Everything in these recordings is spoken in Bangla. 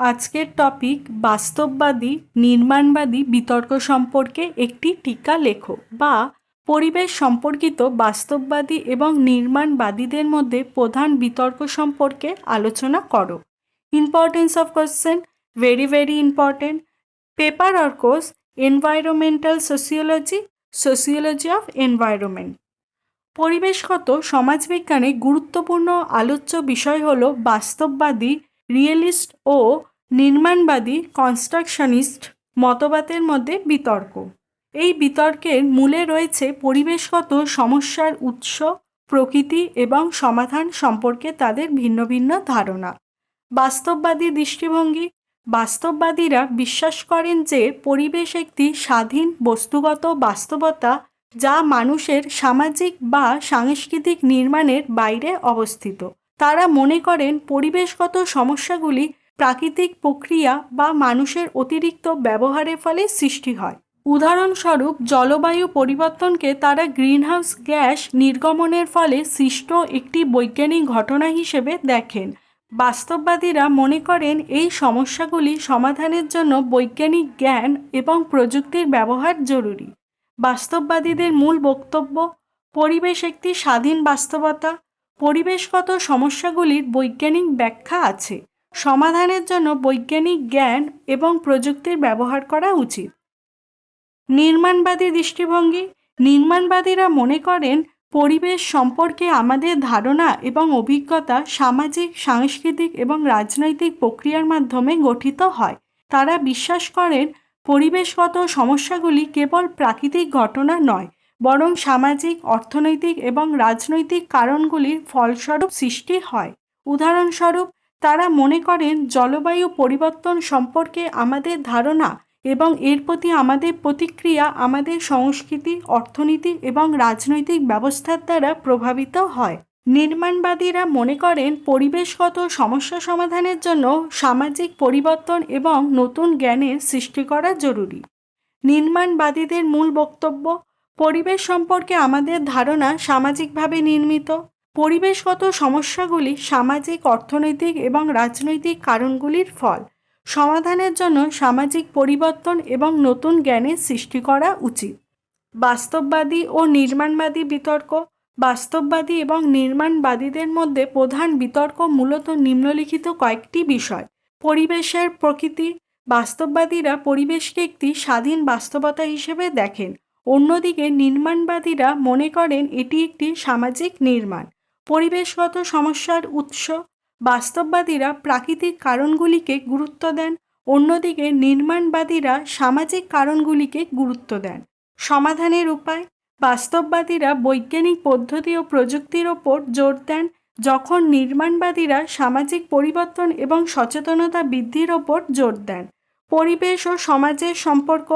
আজকের টপিক বাস্তববাদী, নির্মাণবাদী বিতর্ক সম্পর্কে একটি টিকা লেখো বা পরিবেশ সম্পর্কিত বাস্তববাদী এবং নির্মাণবাদীদের মধ্যে প্রধান বিতর্ক সম্পর্কে আলোচনা করো। Importance of question very very important paper or course environmental sociology sociology of environment পরিবেশগত সমাজবিজ্ঞানে গুরুত্বপূর্ণ আলোচ্য বিষয় হল বাস্তববাদী রিয়েলিস্ট ও নির্মাণবাদী কনস্ট্রাকশনিস্ট মতবাদের মধ্যে বিতর্ক। এই বিতর্কের মূলে রয়েছে পরিবেশগত সমস্যার উৎস, প্রকৃতি এবং সমাধান সম্পর্কে তাদের ভিন্ন ভিন্ন ধারণা। বাস্তববাদী দৃষ্টিভঙ্গি। বাস্তববাদীরা বিশ্বাস করেন যে পরিবেশ একটি স্বাধীন, বস্তুগত বাস্তবতা যা মানুষের সামাজিক বা সাংস্কৃতিক নির্মাণের বাইরে অবস্থিত। তারা মনে করেন পরিবেশগত সমস্যাগুলি প্রাকৃতিক প্রক্রিয়া বা মানুষের অতিরিক্ত ব্যবহারের ফলে সৃষ্টি হয়। উদাহরণস্বরূপ, জলবায়ু পরিবর্তনকে তারা গ্রিনহাউস গ্যাস নির্গমনের ফলে সৃষ্ট একটি বৈজ্ঞানিক ঘটনা হিসেবে দেখেন। বাস্তববাদীরা মনে করেন এই সমস্যাগুলি সমাধানের জন্য বৈজ্ঞানিক জ্ঞান এবং প্রযুক্তির ব্যবহার জরুরি। বাস্তববাদীদের মূল বক্তব্য, পরিবেশ একটি স্বাধীন বাস্তবতা, পরিবেশগত সমস্যাগুলির বৈজ্ঞানিক ব্যাখ্যা আছে। সমাধানের জন্য বৈজ্ঞানিক জ্ঞান এবং প্রযুক্তির ব্যবহার করা উচিত। নির্মাণবাদী দৃষ্টিভঙ্গি, নির্মাণবাদীরা মনে করেন পরিবেশ সম্পর্কে আমাদের ধারণা এবং অভিজ্ঞতা সামাজিক, সাংস্কৃতিক এবং রাজনৈতিক প্রক্রিয়ার মাধ্যমে গঠিত হয়। তারা বিশ্বাস করেন পরিবেশগত সমস্যাগুলি কেবল প্রাকৃতিক ঘটনা নয়, বরং সামাজিক, অর্থনৈতিক এবং রাজনৈতিক কারণগুলির ফলস্বরূপ সৃষ্টি হয়। উদাহরণস্বরূপ তারা মনে করেন জলবায়ু পরিবর্তন সম্পর্কে আমাদের ধারণা এবং এর প্রতি আমাদের প্রতিক্রিয়া আমাদের সংস্কৃতি, অর্থনীতি এবং রাজনৈতিক ব্যবস্থার দ্বারা প্রভাবিত হয়। নির্মাণবাদীরা মনে করেন পরিবেশগত সমস্যা সমাধানের জন্য সামাজিক পরিবর্তন এবং নতুন জ্ঞানের সৃষ্টি করা জরুরি। নির্মাণবাদীদের মূল বক্তব্য, পরিবেশ সম্পর্কে আমাদের ধারণা সামাজিকভাবে নির্মিত পরিবেশগত সমস্যাগুলি সামাজিক, অর্থনৈতিক এবং রাজনৈতিক কারণগুলির ফল। সমাধানের জন্য সামাজিক পরিবর্তন এবং নতুন জ্ঞানের সৃষ্টি করা উচিত। বাস্তববাদী ও নির্মাণবাদী বিতর্ক, বাস্তববাদী এবং নির্মাণবাদীদের মধ্যে প্রধান বিতর্ক মূলত নিম্নলিখিত কয়েকটি বিষয়। পরিবেশের প্রকৃতি, বাস্তববাদীরা পরিবেশকে একটি স্বাধীন বাস্তবতা হিসেবে দেখেন। অন্যদিকে নির্মাণবাদীরা মনে করেন এটি একটি সামাজিক নির্মাণ। পরিবেশগত সমস্যার উৎস। বাস্তববাদীরা প্রাকৃতিক কারণগুলিকে গুরুত্ব দেন, অন্যদিকে নির্মাণবাদীরা সামাজিক কারণগুলিকে গুরুত্ব দেন। সমাধানের উপায়, বাস্তববাদীরা বৈজ্ঞানিক পদ্ধতি ও প্রযুক্তির ওপর জোর দেন, যখন নির্মাণবাদীরা সামাজিক পরিবর্তন এবং সচেতনতা বৃদ্ধির ওপর জোর দেন। পরিবেশ ও সমাজের সম্পর্ক,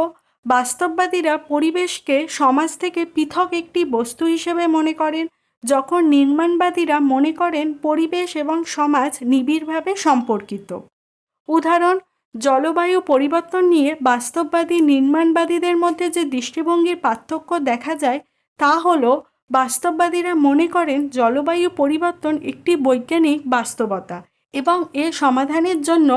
বাস্তববাদীরা পরিবেশকে সমাজ থেকে পৃথক একটি বস্তু হিসেবে মনে করেন যখন নির্মাণবাদীরা মনে করেন পরিবেশ এবং সমাজ নিবিড়ভাবে সম্পর্কিত। উদাহরণ, জলবায়ু পরিবর্তন নিয়ে বাস্তববাদী নির্মাণবাদীদের মধ্যে যে দৃষ্টিভঙ্গির পার্থক্য দেখা যায়, তা হল বাস্তববাদীরা মনে করেন জলবায়ু পরিবর্তন একটি বৈজ্ঞানিক বাস্তবতা এবং এর সমাধানের জন্য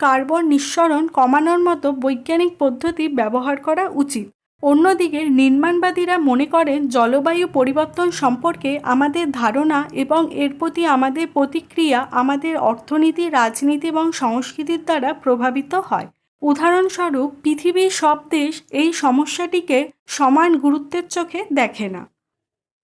কার্বন নিঃসরণ কমানোর মতো বৈজ্ঞানিক পদ্ধতি ব্যবহার করা উচিত। অন্যদিকে নির্মাণবাদীরা মনে করেন জলবায়ু পরিবর্তন সম্পর্কে আমাদের ধারণা এবং এর প্রতি আমাদের প্রতিক্রিয়া আমাদের অর্থনীতি, রাজনীতি এবং সংস্কৃতির দ্বারা প্রভাবিত হয়। উদাহরণস্বরূপ, পৃথিবীর সব দেশ এই সমস্যাটিকে সমান গুরুত্বের চোখে দেখে না।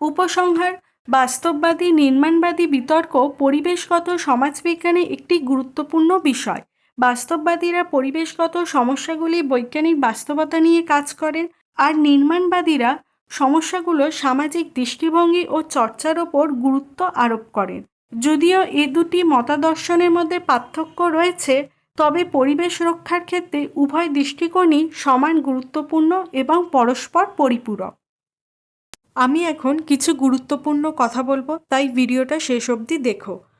উপসংহার, বাস্তববাদী, নির্মাণবাদী বিতর্ক পরিবেশগত সমাজবিজ্ঞানে একটি গুরুত্বপূর্ণ বিষয়। বাস্তববাদীরা পরিবেশগত সমস্যাগুলি বৈজ্ঞানিক বাস্তবতা নিয়ে কাজ করেন আর নির্মাণবাদীরা সমস্যাগুলো সামাজিক দৃষ্টিভঙ্গি ও চর্চার ওপর গুরুত্ব আরোপ করেন। যদিও এ দুটি মতাদর্শনের মধ্যে পার্থক্য রয়েছে, তবে পরিবেশ রক্ষার ক্ষেত্রে উভয় দৃষ্টিকোণই সমান গুরুত্বপূর্ণ এবং পরস্পর পরিপূরক। আমি এখন কিছু গুরুত্বপূর্ণ কথা বলব, তাই ভিডিওটা শেষ অবধি দেখো।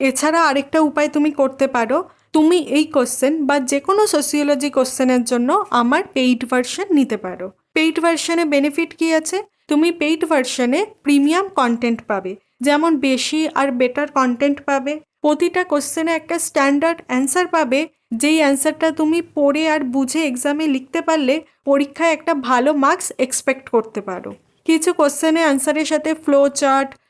এছাড়া আরেকটা উপায় তুমি করতে পারো। তুমি এই কোশ্চেন বা যে কোনো সোসিওলজি কোশ্চেনের জন্য আমার পেইড ভার্সন নিতে পারো। পেইড ভার্সনে বেনিফিট কি আছে? তুমি পেইড ভার্সনে প্রিমিয়াম কন্টেন্ট পাবে। যেমন বেশি আর বেটার কন্টেন্ট পাবে। প্রতিটা কোশ্চেনে একটা স্ট্যান্ডার্ড অ্যান্সার পাবে। যেই অ্যান্সারটা তুমি পড়ে আর বুঝে এক্সামে লিখতে পারলে পরীক্ষায় একটা ভালো মার্কস এক্সপেক্ট করতে পারো। কিছু কোশ্চেনে অ্যান্সারের সাথে ফ্লো চার্ট